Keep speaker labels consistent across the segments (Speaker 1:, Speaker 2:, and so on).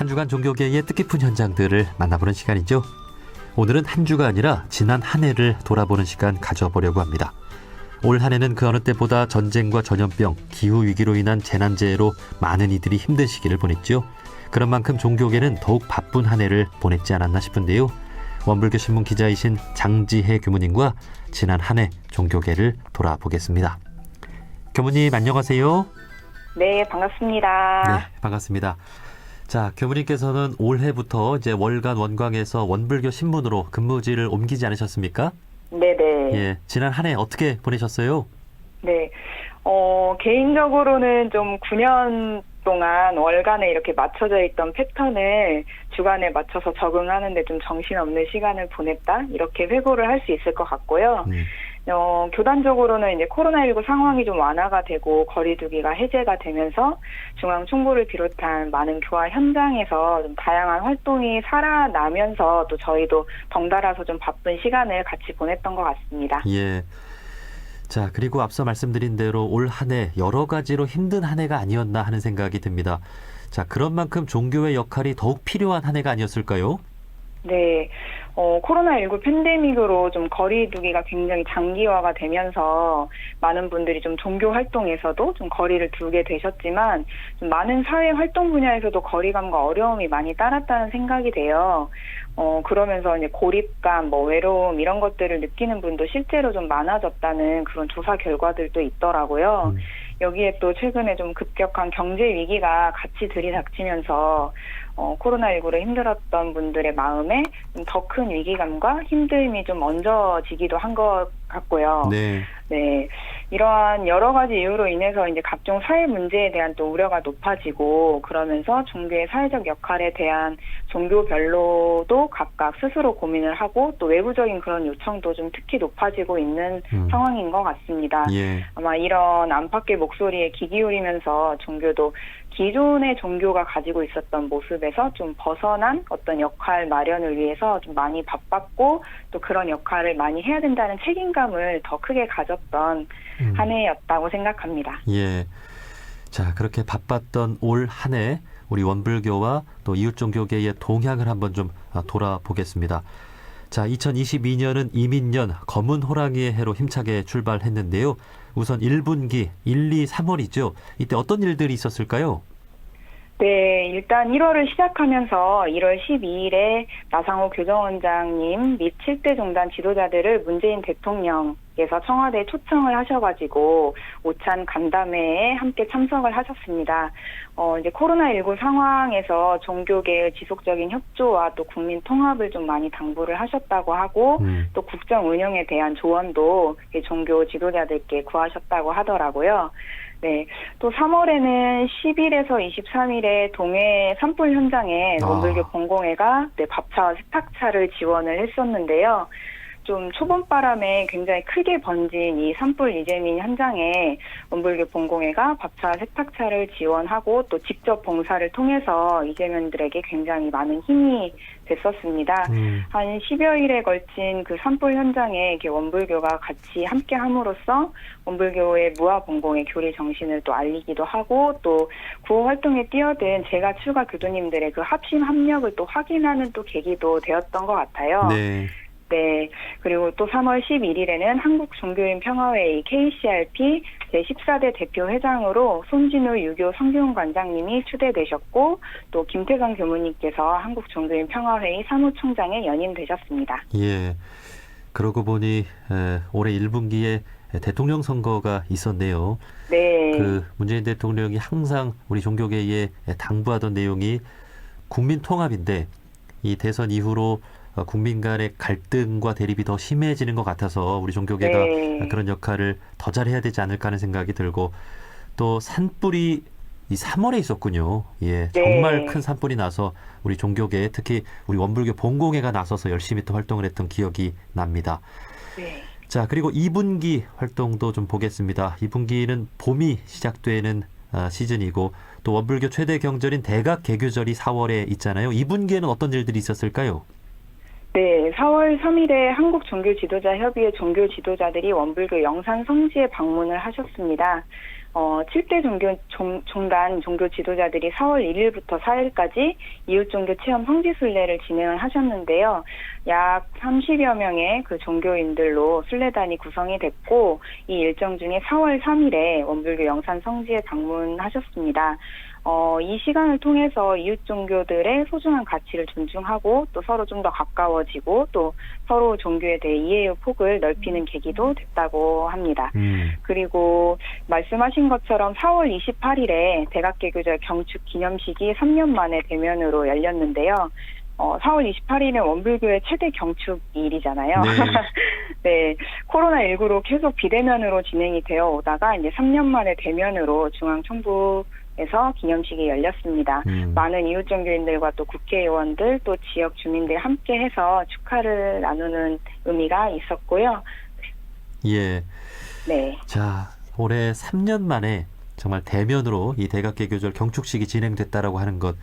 Speaker 1: 한 주간 종교계의 뜻깊은 현장들을 만나보는 시간이죠. 오늘은 한 주가 아니라 지난 한 해를 돌아보는 시간 가져보려고 합니다. 올 한 해는 그 어느 때보다 전쟁과 전염병, 기후 위기로 인한 재난재해로 많은 이들이 힘든 시기를 보냈죠. 그런 만큼 종교계는 더욱 바쁜 한 해를 보냈지 않았나 싶은데요. 원불교 신문 기자이신 장지혜 교무님과 지난 한 해 종교계를 돌아보겠습니다. 교무님 안녕하세요.
Speaker 2: 네, 반갑습니다.
Speaker 1: 네, 반갑습니다. 자, 교무님께서는 올해부터 이제 월간 원광에서 원불교 신문으로 근무지를 옮기지 않으셨습니까?
Speaker 2: 네, 네.
Speaker 1: 예, 지난 한 해 어떻게 보내셨어요?
Speaker 2: 네. 어, 개인적으로는 좀 9년 동안 월간에 이렇게 맞춰져 있던 패턴을 주간에 맞춰서 적응하는데 좀 정신없는 시간을 보냈다? 이렇게 회고를 할 수 있을 것 같고요.
Speaker 1: 음,
Speaker 2: 어, 교단적으로는 이제 코로나19 상황이 좀 완화가 되고 거리두기가 해제가 되면서 중앙 총부를 비롯한 많은 교화 현장에서 좀 다양한 활동이 살아나면서 또 저희도 덩달아서 좀 바쁜 시간을 같이 보냈던 것 같습니다.
Speaker 1: 예. 자, 그리고 앞서 말씀드린 대로 올 한 해 여러 가지로 힘든 한 해가 아니었나 하는 생각이 듭니다. 자, 그런 만큼 종교의 역할이 더욱 필요한 한 해가 아니었을까요?
Speaker 2: 네. 어, 코로나19 팬데믹으로 좀 거리두기가 굉장히 장기화가 되면서 많은 분들이 좀 종교 활동에서도 좀 거리를 두게 되셨지만 좀 많은 사회 활동 분야에서도 거리감과 어려움이 많이 따랐다는 생각이 돼요. 어, 그러면서 이제 고립감, 뭐 외로움 이런 것들을 느끼는 분도 실제로 좀 많아졌다는 그런 조사 결과들도 있더라고요.
Speaker 1: 음.
Speaker 2: 여기에 또 최근에 좀 급격한 경제 위기가 같이 들이닥치면서 어, 코로나19로 힘들었던 분들의 마음에 더 큰 위기감과 힘듦이 좀 얹어지기도 한 것 같고요.
Speaker 1: 네.
Speaker 2: 네. 이러한 여러 가지 이유로 인해서 이제 각종 사회 문제에 대한 또 우려가 높아지고 그러면서 종교의 사회적 역할에 대한 종교별로도 각각 스스로 고민을 하고 또 외부적인 그런 요청도 좀 특히 높아지고 있는
Speaker 1: 음.
Speaker 2: 상황인 것 같습니다.
Speaker 1: 예.
Speaker 2: 아마 이런 안팎의 목소리에 귀 기울이면서 종교도 기존의 종교가 가지고 있었던 모습에서 좀 벗어난 어떤 역할 마련을 위해서 좀 많이 바빴고 또 그런 역할을 많이 해야 된다는 책임감을 더 크게 가졌던
Speaker 1: 음.
Speaker 2: 한 해였다고 생각합니다.
Speaker 1: 예. 자, 그렇게 바빴던 올 한 해 우리 원불교와 또 이웃 종교계의 동향을 한번 좀 아, 돌아보겠습니다. 자, 2022년은 이민년 검은 호랑이의 해로 힘차게 출발했는데요. 우선 1분기 1, 2, 3월이죠. 이때 어떤 일들이 있었을까요?
Speaker 2: 네, 일단 1월을 시작하면서 1월 12일에 나상호 교정원장님 및 7대 종단 지도자들을 문재인 대통령께서 청와대에 초청을 하셔가지고 오찬 간담회에 함께 참석을 하셨습니다. 어, 이제 코로나19 상황에서 종교계의 지속적인 협조와 또 국민 통합을 좀 많이 당부를 하셨다고 하고
Speaker 1: 음,
Speaker 2: 또 국정 운영에 대한 조언도 이 종교 지도자들께 구하셨다고 하더라고요. 네. 또 3월에는 10일에서 23일에 동해 산불 현장에
Speaker 1: 아.
Speaker 2: 원불교 공공회가 네, 밥차와 세탁차를 지원을 했었는데요. 좀 초봄바람에 굉장히 크게 번진 이 산불 이재민 현장에 원불교 본공회가 밥차 세탁차를 지원하고 또 직접 봉사를 통해서 이재민들에게 굉장히 많은 힘이 됐었습니다.
Speaker 1: 음,
Speaker 2: 한 10여일에 걸친 그 산불 현장에 이렇게 원불교가 같이 함께 함으로써 원불교의 무아 본공의 교리 정신을 또 알리기도 하고 또 구호 활동에 뛰어든 제가 출가 교도님들의 그 합심 합력을 또 확인하는 또 계기도 되었던 것 같아요.
Speaker 1: 네.
Speaker 2: 네. 그리고 또 3월 11일에는 한국 종교인 평화회의 KCRP 제14대 대표 회장으로 손진우 유교 성교훈 관장님이 추대되셨고 또 김태강 교무님께서 한국 종교인 평화회의 사무총장에 연임되셨습니다.
Speaker 1: 예. 그러고 보니 에, 올해 1분기에 대통령 선거가 있었네요.
Speaker 2: 네.
Speaker 1: 그 문재인 대통령이 항상 우리 종교계에 당부하던 내용이 국민 통합인데 이 대선 이후로 어, 국민 간의 갈등과 대립이 더 심해지는 것 같아서 우리 종교계가
Speaker 2: 네.
Speaker 1: 그런 역할을 더 잘해야 되지 않을까 하는 생각이 들고 또 산불이 이 3월에 있었군요. 예,
Speaker 2: 네.
Speaker 1: 정말 큰 산불이 나서 우리 종교계 특히 우리 원불교 본공회가 나서서 열심히 또 활동을 했던 기억이 납니다.
Speaker 2: 네.
Speaker 1: 자, 그리고 2분기 활동도 좀 보겠습니다. 2분기는 봄이 시작되는 아, 시즌이고 또 원불교 최대 경절인 대각 개교절이 4월에 있잖아요. 2분기에는 어떤 일들이 있었을까요?
Speaker 2: 네, 4월 3일에 한국 종교 지도자 협의회 종교 지도자들이 원불교 영산 성지에 방문을 하셨습니다. 어, 7대 종교 종, 종단 종교 지도자들이 4월 1일부터 4일까지 이웃 종교 체험 성지 순례를 진행을 하셨는데요. 약 30여 명의 그 종교인들로 순례단이 구성이 됐고 이 일정 중에 4월 3일에 원불교 영산 성지에 방문하셨습니다. 어, 이 시간을 통해서 이웃 종교들의 소중한 가치를 존중하고 또 서로 좀 더 가까워지고 또 서로 종교에 대해 이해의 폭을 넓히는 계기도 됐다고 합니다.
Speaker 1: 음,
Speaker 2: 그리고 말씀하신 것처럼 4월 28일에 대각개교절 경축 기념식이 3년 만에 대면으로 열렸는데요. 어, 4월 28일은 원불교의 최대 경축일이잖아요.
Speaker 1: 네.
Speaker 2: 네, 코로나19로 계속 비대면으로 진행이 되어 오다가 이제 3년 만에 대면으로 중앙청부 에서 기념식이 열렸습니다.
Speaker 1: 음.
Speaker 2: 많은 이웃 종교인들과 또 국회의원들 또 지역 주민들 함께 해서 축하를 나누는 의미가 있었고요.
Speaker 1: 예.
Speaker 2: 네,
Speaker 1: 자, 올해 3년 만에 정말 대면으로 이 대각개교절 경축식이 진행됐다라고 하는 것,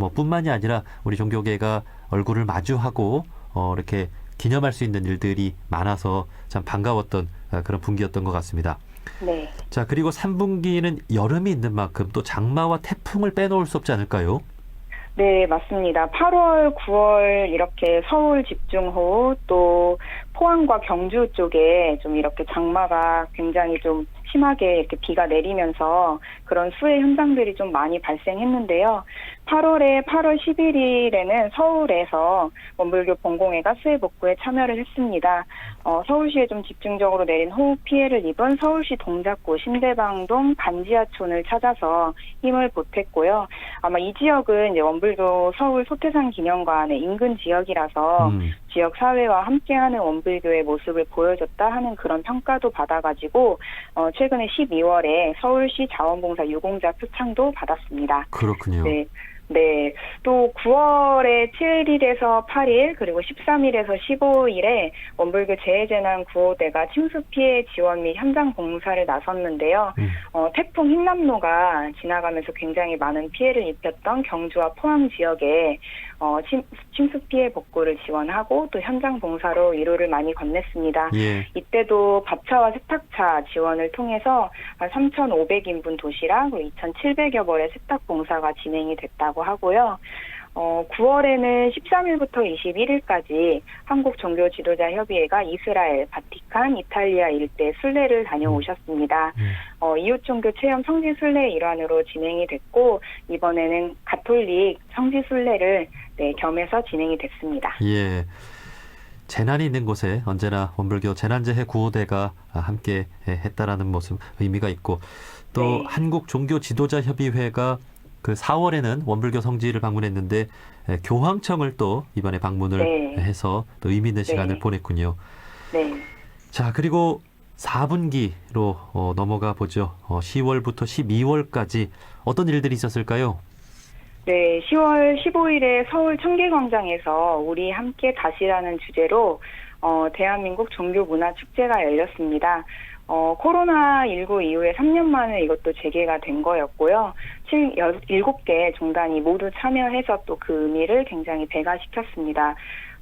Speaker 1: 뭐 뿐만이 아니라 우리 종교계가 얼굴을 마주하고 어, 이렇게 기념할 수 있는 일들이 많아서 참 반가웠던 아, 그런 분기였던 것 같습니다.
Speaker 2: 네.
Speaker 1: 자, 그리고 3분기는 여름이 있는 만큼 또 장마와 태풍을 빼놓을 수 없지 않을까요?
Speaker 2: 네, 맞습니다. 8월, 9월 이렇게 서울 집중호우 또 포항과 경주 쪽에 좀 이렇게 장마가 굉장히 좀 심하게 이렇게 비가 내리면서 그런 수해 현상들이 좀 많이 발생했는데요. 8월에 8월 11일에는 서울에서 원불교 본공회가 수해 복구에 참여를 했습니다. 어, 서울시에 좀 집중적으로 내린 호우 피해를 입은 서울시 동작구 신대방동 반지하촌을 찾아서 힘을 보탰고요. 아마 이 지역은 이제 원불교 서울 소태산 기념관의 인근 지역이라서
Speaker 1: 음,
Speaker 2: 지역 사회와 함께하는 원불교의 모습을 보여줬다 하는 그런 평가도 받아가지고 어, 최근에 12월에 서울시 자원봉사 유공자 표창도 받았습니다.
Speaker 1: 그렇군요.
Speaker 2: 네. 네. 또 9월에 7일에서 8일 그리고 13일에서 15일에 원불교 재해재난 구호대가 침수 피해 지원 및 현장 봉사를 나섰는데요.
Speaker 1: 음.
Speaker 2: 어, 태풍 흰남노가 지나가면서 굉장히 많은 피해를 입혔던 경주와 포항 지역에 어, 침, 침수 피해 복구를 지원하고 또 현장 봉사로 위로를 많이 건넸습니다.
Speaker 1: 예.
Speaker 2: 이때도 밥차와 세탁차 지원을 통해서 한 3,500인분 도시락, 2,700여 벌의 세탁 봉사가 진행이 됐다고 하고요. 어, 9월에는 13일부터 21일까지 한국 종교 지도자 협의회가 이스라엘, 바티칸, 이탈리아 일대 순례를 다녀오셨습니다.
Speaker 1: 음.
Speaker 2: 어, 이웃 종교 체험 성지 순례의 일환으로 진행이 됐고 이번에는 가톨릭 성지 순례를 네, 겸해서 진행이 됐습니다.
Speaker 1: 예. 재난이 있는 곳에 언제나 원불교 재난재해 구호대가 함께 했다라는 모습 의미가 있고 또
Speaker 2: 네.
Speaker 1: 한국 종교 지도자 협의회가 그 4월에는 원불교 성지를 방문했는데 에, 교황청을 또 이번에 방문을
Speaker 2: 네.
Speaker 1: 해서 또 의미 있는 시간을
Speaker 2: 네.
Speaker 1: 보냈군요.
Speaker 2: 네.
Speaker 1: 자 그리고 4분기로 어, 넘어가 보죠. 어, 10월부터 12월까지 어떤 일들이 있었을까요?
Speaker 2: 네, 10월 15일에 서울 청계광장에서 우리 함께 다시라는 주제로 어, 대한민국 종교문화 축제가 열렸습니다. 어, 코로나19 이후에 3년 만에 이것도 재개가 된 거였고요. 7, 7개 종단이 모두 참여해서 또 그 의미를 굉장히 배가시켰습니다.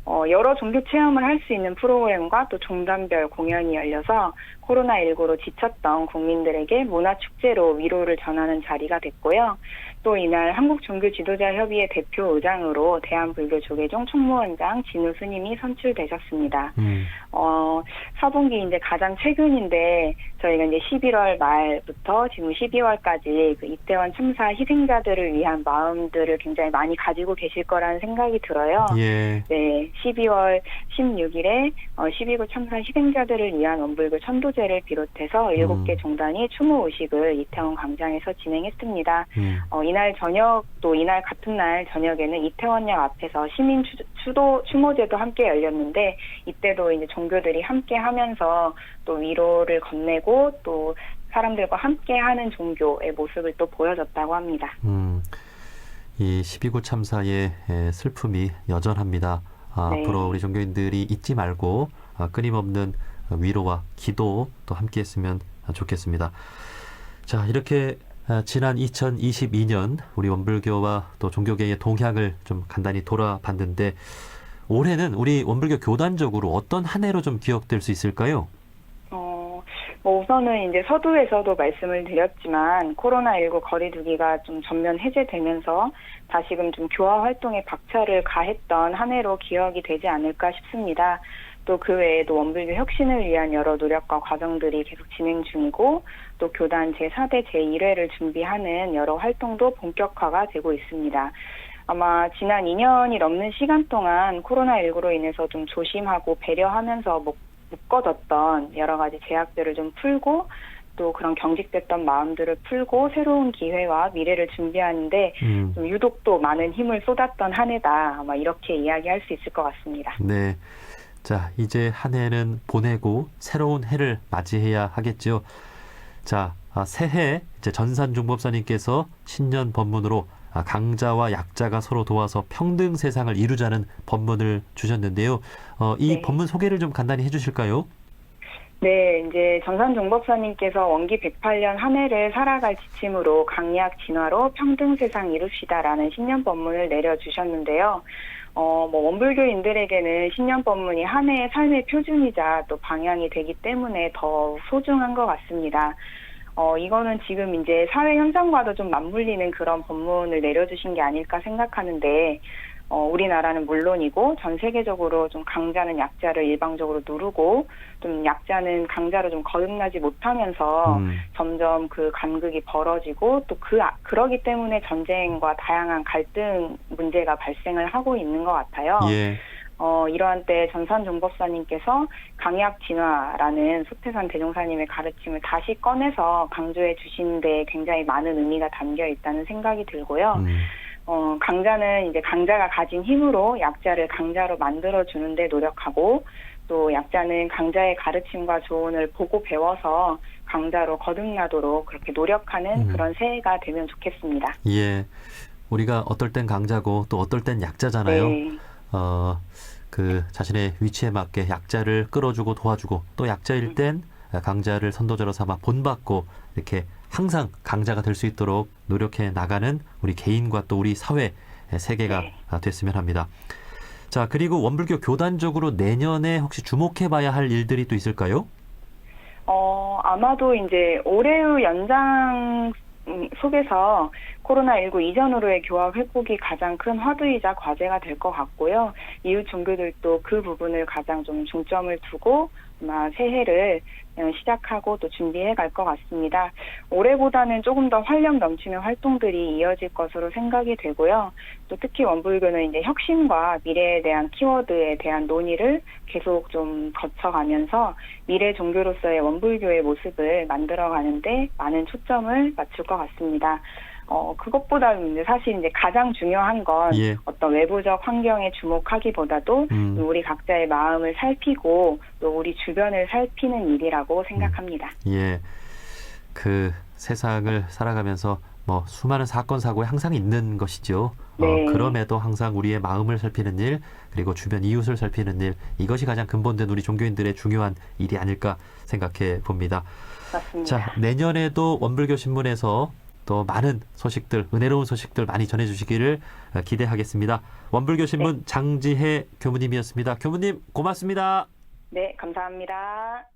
Speaker 2: 어, 여러 종교 체험을 할 수 있는 프로그램과 또 종단별 공연이 열려서 코로나19로 지쳤던 국민들에게 문화축제로 위로를 전하는 자리가 됐고요. 또 이날 한국종교지도자협의회 대표 의장으로 대한불교조계종 총무원장 진우 스님이 선출되셨습니다.
Speaker 1: 음,
Speaker 2: 어, 4분기 이제 가장 최근인데 저희가 이제 11월 말부터 지금 12월까지 그 이태원 참사 희생자들을 위한 마음들을 굉장히 많이 가지고 계실 거라는 생각이 들어요.
Speaker 1: 예.
Speaker 2: 네, 12월 16일에 어, 12구 참사 희생자들을 위한 원불교 천도제 를 비롯해서 7개
Speaker 1: 음.
Speaker 2: 종단이 추모 의식을 이태원 광장에서 진행했습니다.
Speaker 1: 음,
Speaker 2: 어, 이날 저녁 또 이날 같은 날 저녁에는 이태원역 앞에서 시민 추, 추도 추모제도 함께 열렸는데 이때도 이제 종교들이 함께 하면서 또 위로를 건네고 또 사람들과 함께 하는 종교의 모습을 또 보여줬다고 합니다.
Speaker 1: 음, 이 12구 참사의 에, 슬픔이 여전합니다. 아,
Speaker 2: 네.
Speaker 1: 앞으로 우리 종교인들이 잊지 말고 아, 끊임없는 위로와 기도 또 함께 했으면 좋겠습니다. 자, 이렇게 아, 지난 2022년 우리 원불교와 또 종교계의 동향을 좀 간단히 돌아봤는데 올해는 우리 원불교 교단적으로 어떤 한 해로 좀 기억될 수 있을까요?
Speaker 2: 어, 뭐 우선은 이제 서두에서도 말씀을 드렸지만 코로나19 거리두기가 좀 전면 해제되면서 다시금 좀 교화 활동에 박차를 가했던 한 해로 기억이 되지 않을까 싶습니다. 또 그 외에도 원불교 혁신을 위한 여러 노력과 과정들이 계속 진행 중이고 또 교단 제4대 제1회를 준비하는 여러 활동도 본격화가 되고 있습니다. 아마 지난 2년이 넘는 시간 동안 코로나19로 인해서 좀 조심하고 배려하면서 목- 묶어뒀던 여러 가지 제약들을 좀 풀고 또 그런 경직됐던 마음들을 풀고 새로운 기회와 미래를 준비하는데
Speaker 1: 음,
Speaker 2: 좀 유독 또 많은 힘을 쏟았던 한 해다. 아마 이렇게 이야기할 수 있을 것 같습니다.
Speaker 1: 네. 자, 이제 한 해는 보내고 새로운 해를 맞이해야 하겠죠. 자, 아, 새해 이제 전산 중법사님께서 신년 법문으로 아, 강자와 약자가 서로 도와서 평등 세상을 이루자는 법문을 주셨는데요. 어, 이
Speaker 2: 네.
Speaker 1: 법문 소개를 좀 간단히 해주실까요?
Speaker 2: 네, 이제 전산정법사님께서 원기 108년 한 해를 살아갈 지침으로 강약 진화로 평등 세상 이룹시다라는 신년 법문을 내려주셨는데요. 어, 뭐 원불교인들에게는 신년 법문이 한 해의 삶의 표준이자 또 방향이 되기 때문에 더 소중한 것 같습니다. 어, 이거는 지금 이제 사회 현상과도 좀 맞물리는 그런 법문을 내려주신 게 아닐까 생각하는데, 어, 우리나라는 물론이고 전 세계적으로 좀 강자는 약자를 일방적으로 누르고 좀 약자는 강자로 좀 거듭나지 못하면서
Speaker 1: 음,
Speaker 2: 점점 그 간극이 벌어지고 또 그 그러기 때문에 전쟁과 다양한 갈등 문제가 발생을 하고 있는 것 같아요.
Speaker 1: 예.
Speaker 2: 어, 이러한 때 전산 종법사님께서 강약 진화라는 소태산 대종사님의 가르침을 다시 꺼내서 강조해 주시는데 굉장히 많은 의미가 담겨 있다는 생각이 들고요.
Speaker 1: 음,
Speaker 2: 어, 강자는 이제 강자가 가진 힘으로 약자를 강자로 만들어 주는데 노력하고 또 약자는 강자의 가르침과 조언을 보고 배워서 강자로 거듭나도록 그렇게 노력하는
Speaker 1: 음.
Speaker 2: 그런 새해가 되면 좋겠습니다.
Speaker 1: 예. 우리가 어떨 땐 강자고 또 어떨 땐 약자잖아요.
Speaker 2: 네.
Speaker 1: 어, 그 자신의 위치에 맞게 약자를 끌어주고 도와주고 또 약자일 땐 강자를 선도자로 삼아 본받고 이렇게 항상 강자가 될 수 있도록 노력해 나가는 우리 개인과 또 우리 사회 세계가
Speaker 2: 네.
Speaker 1: 됐으면 합니다. 자, 그리고 원불교 교단적으로 내년에 혹시 주목해 봐야 할 일들이 또 있을까요?
Speaker 2: 어, 아마도 이제 올해의 연장 음, 속에서 코로나19 이전으로의 교합 회복이 가장 큰 화두이자 과제가 될 것 같고요. 이웃 종교들도 그 부분을 가장 좀 중점을 두고 아마 새해를 어, 시작하고 또 준비해 갈 것 같습니다. 올해보다는 조금 더 활력 넘치는 활동들이 이어질 것으로 생각이 되고요. 또 특히 원불교는 이제 혁신과 미래에 대한 키워드에 대한 논의를 계속 좀 거쳐가면서 미래 종교로서의 원불교의 모습을 만들어가는데 많은 초점을 맞출 것 같습니다. 어, 그것보다는 이제 사실 이제 가장 중요한 건
Speaker 1: 예.
Speaker 2: 어떤 외부적 환경에 주목하기보다도
Speaker 1: 음,
Speaker 2: 우리 각자의 마음을 살피고 또 우리 주변을 살피는 일이라고 생각합니다.
Speaker 1: 예. 그 세상을 살아가면서 뭐 수많은 사건 사고에 항상 있는 것이죠.
Speaker 2: 네.
Speaker 1: 어, 그럼에도 항상 우리의 마음을 살피는 일, 그리고 주변 이웃을 살피는 일, 이것이 가장 근본된 우리 종교인들의 중요한 일이 아닐까 생각해 봅니다.
Speaker 2: 맞습니다.
Speaker 1: 자, 내년에도 원불교 신문에서 또 많은 소식들, 은혜로운 소식들 많이 전해주시기를 어, 기대하겠습니다. 원불교 신문 장지혜 교무님이었습니다. 교무님 고맙습니다.
Speaker 2: 네, 감사합니다.